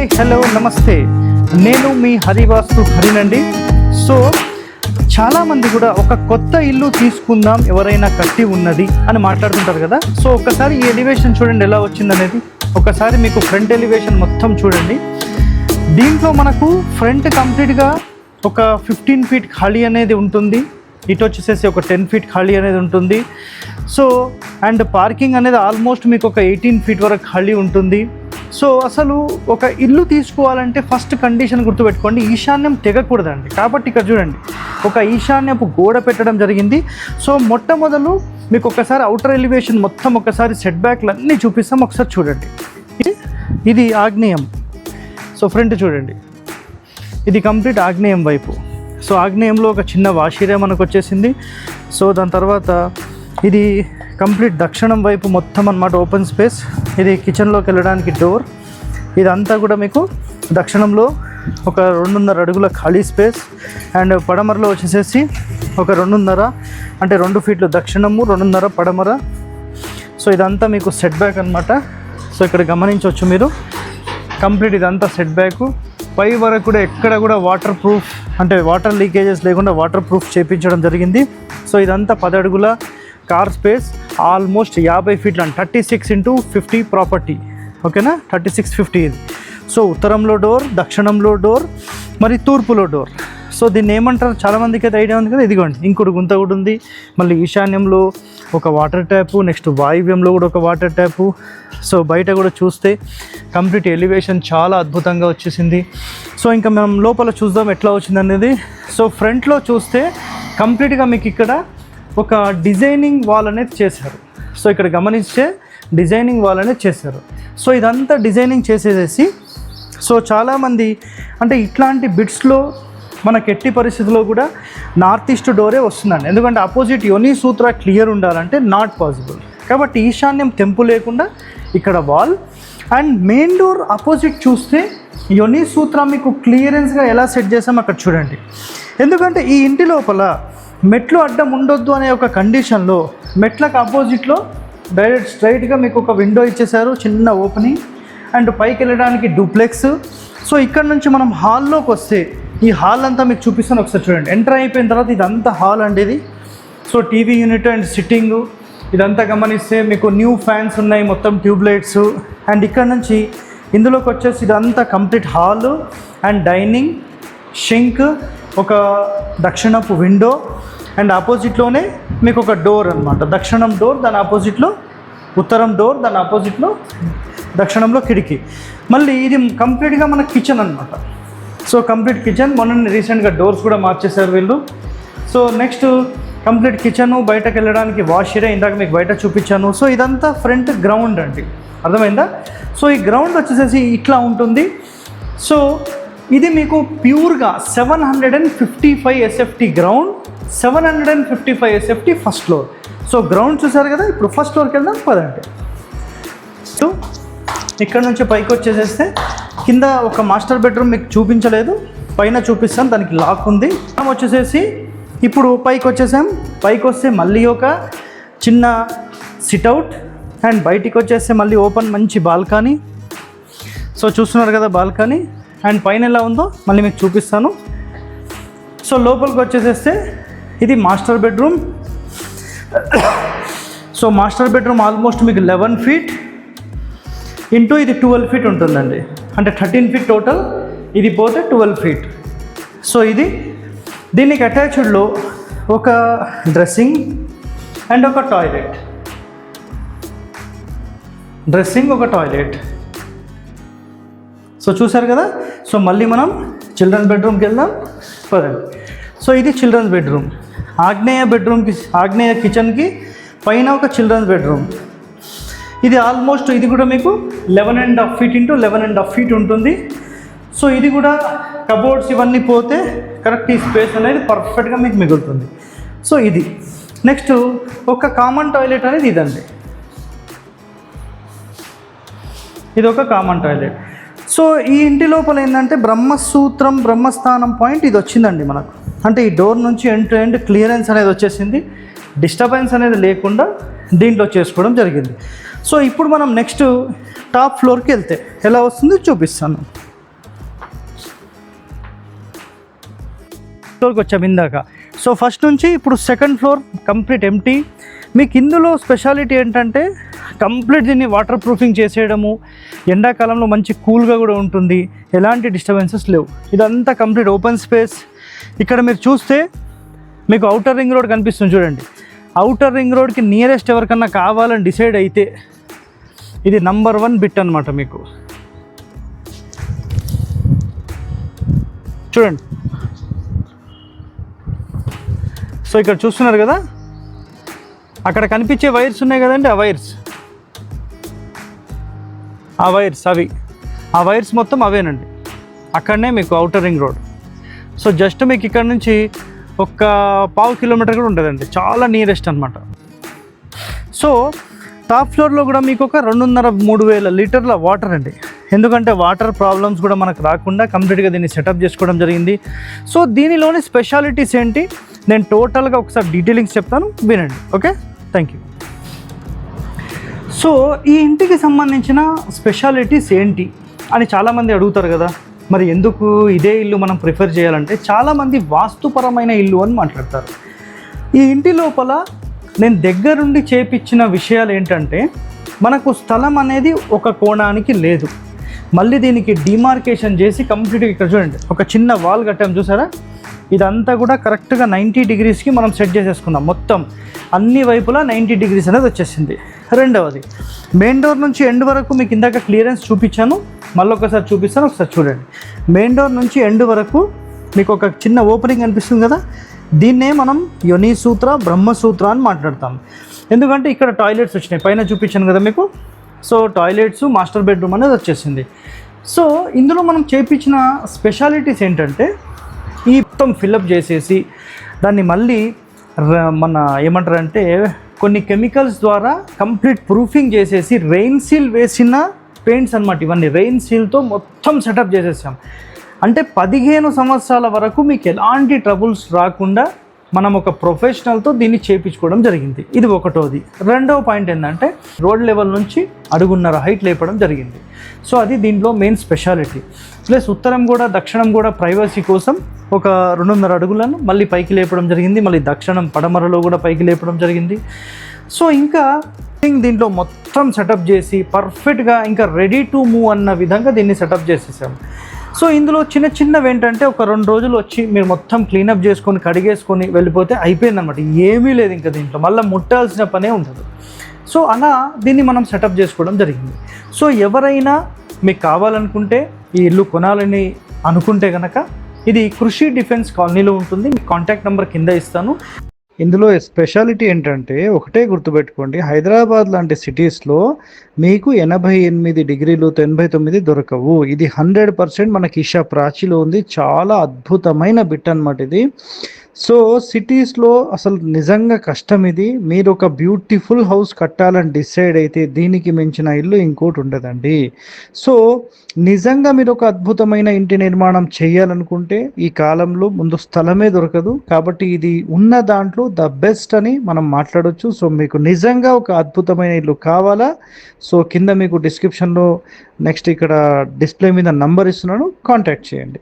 Hi hello నమస్తే. నేను మీ Harivastu హరినండి. So చాలామంది కూడా ఒక కొత్త ఇల్లు తీసుకుందాం ఎవరైనా కట్టి ఉన్నది అని మాట్లాడుతుంటారు కదా. సో ఒకసారి ఈ ఎలివేషన్ చూడండి ఎలా వచ్చింది అనేది ఒకసారి మీకు ఫ్రంట్ ఎలివేషన్ మొత్తం చూడండి. దీంట్లో మనకు ఫ్రంట్ కంప్లీట్గా ఒక ఫిఫ్టీన్ ఫీట్ ఖాళీ అనేది ఉంటుంది. ఇటు వచ్చేసేసి ఒక టెన్ ఫీట్ ఖాళీ అనేది ఉంటుంది. సో అండ్ పార్కింగ్ అనేది ఆల్మోస్ట్ మీకు ఒక ఎయిటీన్ ఫీట్ వరకు ఖాళీ ఉంటుంది. సో అసలు ఒక ఇల్లు తీసుకోవాలంటే ఫస్ట్ కండిషన్ గుర్తుపెట్టుకోండి ఈశాన్యం తెగకూడదండి. కాబట్టి ఇక్కడ చూడండి ఒక ఈశాన్యపు గోడ పెట్టడం జరిగింది. సో మొట్టమొదలు మీకు ఒకసారి అవుటర్ ఎలివేషన్ మొత్తం ఒకసారి సెట్ బ్యాక్లు అన్నీ చూపిస్తాం ఒకసారి చూడండి. ఇది- ఆగ్నేయం. సో ఫ్రంట్ చూడండి ఇది కంప్లీట్ ఆగ్నేయం వైపు. సో ఆగ్నేయంలో ఒక చిన్న వాషీరే మనకు వచ్చేసింది. సో దాని తర్వాత ఇది కంప్లీట్ దక్షిణం వైపు మొత్తం అన్నమాట ఓపెన్ స్పేస్ ఇది కిచెన్లోకి వెళ్ళడానికి డోర్ ఇదంతా కూడా మీకు దక్షిణంలో ఒక రెండున్నర అడుగుల ఖాళీ స్పేస్ అండ్ పడమరలో వచ్చేసేసి ఒక రెండున్నర అంటే రెండు ఫీట్లు దక్షిణము రెండున్నర పడమర. సో ఇదంతా మీకు సెట్ బ్యాక్ అనమాట సో ఇక్కడ గమనించవచ్చు మీరు. కంప్లీట్ ఇదంతా సెట్ బ్యాక్ పై వరకు కూడా ఎక్కడ కూడా వాటర్ ప్రూఫ్ అంటే వాటర్ లీకేజెస్ లేకుండా వాటర్ ప్రూఫ్ చేపించడం జరిగింది. సో ఇదంతా పది అడుగుల కార్ స్పేస్ ఆల్మోస్ట్ యాభై ఫీట్ల thirty six into fifty property ఓకేనా? థర్టీ సిక్స్ ఫిఫ్టీ ఇది. సో ఉత్తరంలో డోర్ దక్షిణంలో డోర్ మరి తూర్పులో డోర్ సో దీన్ని ఏమంటారు? చాలామందికి అయితే ఐడియా ఉంది కదా? ఇదిగోండి ఇంకోటి గుంత కూడా ఉంది. మళ్ళీ ఈశాన్యంలో ఒక వాటర్ ట్యాపు నెక్స్ట్ వాయువ్యంలో కూడా ఒక వాటర్ ట్యాపు సో బయట కూడా చూస్తే కంప్లీట్ ఎలివేషన్ చాలా అద్భుతంగా వచ్చేసింది. సో ఇంకా మనం లోపల చూద్దాం ఎట్లా వచ్చింది అనేది సో ఫ్రంట్లో చూస్తే కంప్లీట్గా మీకు ఇక్కడ ఒక డిజైనింగ్ వాల్ అనేది చేశారు. సో ఇక్కడ గమనిస్తే డిజైనింగ్ వాల్ అనేది చేశారు. సో ఇదంతా డిజైనింగ్ చేసేసేసి సో చాలామంది అంటే ఇట్లాంటి బిట్స్లో మనకి ఎట్టి పరిస్థితుల్లో కూడా నార్త్ ఈస్ట్ డోరే వస్తుందండి. ఎందుకంటే అపోజిట్ యోని సూత్ర క్లియర్ ఉండాలంటే నాట్ పాసిబుల్. కాబట్టి ఈశాన్యం తెంపు లేకుండా ఇక్కడ wall. And main door opposite చూస్తే యోని సూత్ర మీకు క్లియరెన్స్గా ఎలా సెట్ చేసాం అక్కడ చూడండి. ఎందుకంటే ఈ ఇంటి లోపల మెట్లు అడ్డం ఉండొద్దు అనే ఒక కండిషన్లో మెట్లకు అపోజిట్లో డైరెక్ట్ స్ట్రైట్గా మీకు ఒక విండో ఇచ్చేసారు చిన్న ఓపెనింగ్ అండ్ పైకి వెళ్ళడానికి డూప్లెక్స్. సో ఇక్కడ నుంచి మనం హాల్లోకి వస్తే ఈ హాల్ అంతా మీకు చూపిస్తాను ఒకసారి చూడండి. ఎంటర్ అయిపోయిన తర్వాత ఇదంతా హాల్ అండి ఇది. So TV unit and sitting ఇదంతా గమనిస్తే మీకు న్యూ ఫ్యాన్స్ ఉన్నాయి మొత్తం ట్యూబ్లైట్స్. అండ్ ఇక్కడ నుంచి ఇందులోకి వచ్చేసి ఇదంతా complete hall and dining sink ఒక దక్షిణపు విండో అండ్ ఆపోజిట్లోనే మీకు ఒక డోర్ అనమాట దక్షిణం డోర్ దాని ఆపోజిట్లో ఉత్తరం డోర్ దాని ఆపోజిట్లో దక్షిణంలో కిటికీ. మళ్ళీ ఇది కంప్లీట్గా మన కిచెన్ అన్నమాట. సో కంప్లీట్ కిచెన్ మొన్న రీసెంట్గా డోర్స్ కూడా మార్చేశారు వీళ్ళు. సో నెక్స్ట్ కంప్లీట్ కిచెన్ బయటకు వెళ్ళడానికి వాష్ ఏరియా ఇందాక మీకు బయట చూపించాను. సో ఇదంతా ఫ్రంట్ గ్రౌండ్ అండి. అర్థమైందా? సో ఈ గ్రౌండ్ వచ్చేసేసి ఇట్లా ఉంటుంది. సో ఇది మీకు ప్యూర్గా seven hundred and fifty five SFT ground seven hundred and fifty five SFT first floor so ground చూసారు కదా ఇప్పుడు ఫస్ట్ ఫ్లోర్కి వెళ్దాం పదండి. సో ఇక్కడ నుంచి పైకి వచ్చేసేస్తే కింద ఒక మాస్టర్ బెడ్రూమ్ మీకు చూపించలేదు. పైన చూపిస్తాను దానికి లాక్ ఉంది. మనం వచ్చేసేసి ఇప్పుడు పైకి వచ్చేసాం. పైకి వస్తే మళ్ళీ ఒక చిన్న సిట్అవుట్ అండ్ బయటికి వచ్చేస్తే మళ్ళీ ఓపెన్ మంచి బాల్కనీ సో చూస్తున్నారు కదా బాల్కనీ అండ్ పైన ఎలా ఉందో మళ్ళీ మీకు చూపిస్తాను. సో లోపలికి వచ్చేసేస్తే ఇది master bedroom. So master bedroom almost మీకు లెవెన్ ఫీట్ ఇంటూ ఇది ట్వెల్వ్ ఫీట్ ఉంటుందండి. అంటే థర్టీన్ ఫీట్ టోటల్ ఇది పోతే ట్వెల్వ్ ఫీట్. సో ఇది దీనికి అటాచ్డ్లో ఒక డ్రెస్సింగ్ అండ్ ఒక టాయిలెట్. డ్రెస్సింగ్ ఒక టాయిలెట్. సో చూసారు కదా? సో మళ్ళీ మనం చిల్డ్రన్స్ బెడ్రూమ్కి వెళ్దాం. పదండి. సో ఇది చిల్డ్రన్స్ బెడ్రూమ్ ఆగ్నేయ బెడ్రూమ్కి ఆగ్నేయ కిచెన్కి పైన ఒక చిల్డ్రన్స్ బెడ్రూమ్ ఇది ఆల్మోస్ట్ ఇది కూడా మీకు eleven and half feet into eleven and half feet ఉంటుంది. సో ఇది కూడా కబోర్డ్స్ ఇవన్నీ పోతే కరెక్ట్ ఈ స్పేస్ అనేది పర్ఫెక్ట్గా మీకు మిగులుతుంది. సో ఇది. నెక్స్ట్ ఒక కామన్ టాయిలెట్ అనేది ఇదండి. ఇది ఒక కామన్ టాయిలెట్ సో ఈ ఇంటి లోపల ఏంటంటే బ్రహ్మసూత్రం బ్రహ్మస్థానం పాయింట్ ఇది వచ్చిందండి మనకు. అంటే ఈ డోర్ నుంచి ఎండ్ ఎండ్ క్లియరెన్స్ అనేది వచ్చేసింది. డిస్టర్బెన్స్ అనేది లేకుండా దీంట్లో చేసుకోవడం జరిగింది. సో ఇప్పుడు మనం నెక్స్ట్ టాప్ ఫ్లోర్కి వెళ్తే ఎలా వస్తుంది చూపిస్తాను. ఫ్లోర్కి వచ్చాము ఇందాక. సో ఫస్ట్ నుంచి ఇప్పుడు సెకండ్ ఫ్లోర్ కంప్లీట్ ఎంటీ. మీకు ఇందులో స్పెషాలిటీ ఏంటంటే కంప్లీట్ దీన్ని వాటర్ ప్రూఫింగ్ చేసేయడము. ఎండాకాలంలో మంచి కూల్గా కూడా ఉంటుంది. ఎలాంటి డిస్టర్బెన్సెస్ లేవు. ఇదంతా కంప్లీట్ ఓపెన్ స్పేస్ ఇక్కడ మీరు చూస్తే మీకు అవుటర్ రింగ్ రోడ్ కనిపిస్తుంది చూడండి. అవుటర్ రింగ్ రోడ్కి నియరెస్ట్ ఎవరికన్నా కావాలని డిసైడ్ అయితే ఇది నంబర్ వన్ బిట్ అనమాట మీకు. చూడండి. సో ఇక్కడ చూస్తున్నారు కదా? అక్కడ కనిపించే వైర్స్ ఉన్నాయి కదండి ఆ వైర్స్? ఆ వైర్స్ అవి. ఆ వైర్స్ మొత్తం అవేనండి. అక్కడనే మీకు outer ring road. So just మీకు ఇక్కడ నుంచి ఒక పావు కిలోమీటర్ కూడా ఉంటుందండి చాలా నియరెస్ట్ అనమాట సో టాప్ ఫ్లోర్లో కూడా మీకు ఒక రెండున్నర మూడు వేల లీటర్ల వాటర్ అండి. ఎందుకంటే వాటర్ ప్రాబ్లమ్స్ కూడా మనకు రాకుండా కంప్లీట్గా దీన్ని సెటప్ చేసుకోవడం జరిగింది. సో దీనిలోని స్పెషాలిటీస్ ఏంటి? నేను టోటల్గా ఒకసారి డీటెయిలింగ్స్ చెప్తాను. వినండి. ఓకే? థ్యాంక్ యూ సో ఈ ఇంటికి సంబంధించిన స్పెషాలిటీస్ ఏంటి అని చాలామంది అడుగుతారు కదా. మరి ఎందుకు ఇదే ఇల్లు మనం ప్రిఫర్ చేయాలంటే చాలామంది వాస్తుపరమైన ఇల్లు అని మాట్లాడతారు. ఈ ఇంటి లోపల నేను దగ్గరుండి చేపించిన విషయాలు ఏంటంటే మనకు స్థలం అనేది ఒక కోణానికి లేదు. మళ్ళీ దీనికి డిమార్కేషన్ చేసి కంప్లీట్గా ఇక్కడ చూడండి. ఒక చిన్న వాల్ కట్టాం చూసారా? ఇదంతా కూడా కరెక్ట్గా నైంటీ డిగ్రీస్కి మనం సెట్ చేసేసుకున్నాం మొత్తం అన్ని వైపులా నైంటీ డిగ్రీస్ అనేది వచ్చేసింది. రెండవది మెయిన్ డోర్ నుంచి ఎండ్ వరకు మీకు ఇందాక క్లియరెన్స్ చూపించాను. మళ్ళీ ఒకసారి చూపిస్తాను ఒకసారి చూడండి. మెయిన్ డోర్ నుంచి ఎండ్ వరకు మీకు ఒక చిన్న ఓపెనింగ్ అనిపిస్తుంది కదా? దీన్నే మనం యోని సూత్ర బ్రహ్మసూత్ర అని మాట్లాడతాం. ఎందుకంటే ఇక్కడ టాయిలెట్స్ వచ్చినాయి. పైన చూపించాను కదా మీకు? సో టాయిలెట్స్ మాస్టర్ బెడ్రూమ్ అనేది వచ్చేసింది. సో ఇందులో మనం చేపించిన స్పెషాలిటీస్ ఏంటంటే ఈ మొత్తం ఫిల్అప్ చేసేసి దాన్ని మళ్ళీ మన ఏమంటారంటే కొన్ని కెమికల్స్ ద్వారా కంప్లీట్ ప్రూఫింగ్ చేసేసి రెయిన్ సీల్ వేసిన పెయింట్స్ అన్నమాట ఇవన్నీ. రెయిన్ సీల్తో మొత్తం సెటప్ చేసేసాం. అంటే పదిహేను సంవత్సరాల వరకు మీకు ఎలాంటి ట్రబుల్స్ రాకుండా మనం ఒక ప్రొఫెషనల్తో దీన్ని చేపించుకోవడం జరిగింది. ఇది ఒకటోది. రెండవ పాయింట్ ఏంటంటే రోడ్ లెవెల్ నుంచి అడుగున్నర హైట్ లేపడం జరిగింది. సో అది దీంట్లో మెయిన్ స్పెషాలిటీ ప్లస్ ఉత్తరం కూడా దక్షిణం కూడా ప్రైవసీ కోసం ఒక రెండున్నర అడుగులను మళ్ళీ పైకి లేపడం జరిగింది. మళ్ళీ దక్షిణం పడమరలో కూడా పైకి లేపడం జరిగింది. సో ఇంకా దీంట్లో మొత్తం సెటప్ చేసి పర్ఫెక్ట్గా ఇంకా రెడీ టు మూవ్ అన్న విధంగా దీన్ని సెటప్ చేసేసాము. సో ఇందులో చిన్న చిన్నవి ఏంటంటే ఒక రెండు రోజులు వచ్చి మీరు మొత్తం క్లీనప్ చేసుకొని కడిగేసుకొని వెళ్ళిపోతే అయిపోయిందనమాట ఏమీ లేదు ఇంకా దీంట్లో. మళ్ళీ ముట్టాల్సిన పనే ఉంటుంది సో అలా దీన్ని మనం సెటప్ చేసుకోవడం జరిగింది. సో ఎవరైనా మీకు కావాలనుకుంటే ఈ ఇల్లు కొనాలని అనుకుంటే కనుక ఇది కృషి డిఫెన్స్ కాలనీలో ఉంటుంది. మీ కాంటాక్ట్ నెంబర్ కింద ఇస్తాను. ఇందులో స్పెషాలిటీ ఏంటంటే ఒకటే గుర్తుపెట్టుకోండి హైదరాబాద్ లాంటి సిటీస్లో మీకు ఎనభై ఎనిమిది డిగ్రీలు తొంభై తొమ్మిది దొరకవు. ఇది హండ్రెడ్ పర్సెంట్ మనకి ఇషా ప్రాచీలో ఉంది. చాలా అద్భుతమైన బిట్ అనమాట ఇది. సో సిటీస్లో అసలు నిజంగా కష్టం ఇది. మీరు ఒక బ్యూటిఫుల్ హౌస్ కట్టాలని డిసైడ్ అయితే దీనికి మించిన ఇల్లు ఇంకోటి ఉండదండి. సో నిజంగా మీరు ఒక అద్భుతమైన ఇంటి నిర్మాణం చేయాలనుకుంటే ఈ కాలంలో ముందు స్థలమే దొరకదు. కాబట్టి ఇది ఉన్న దాంట్లో ద బెస్ట్ అని మనం మాట్లాడవచ్చు సో మీకు నిజంగా ఒక అద్భుతమైన ఇల్లు కావాలా? సో కింద మీకు డిస్క్రిప్షన్లో నెక్స్ట్ ఇక్కడ డిస్ప్లే మీద నంబర్ ఇస్తున్నాను. కాంటాక్ట్ చేయండి.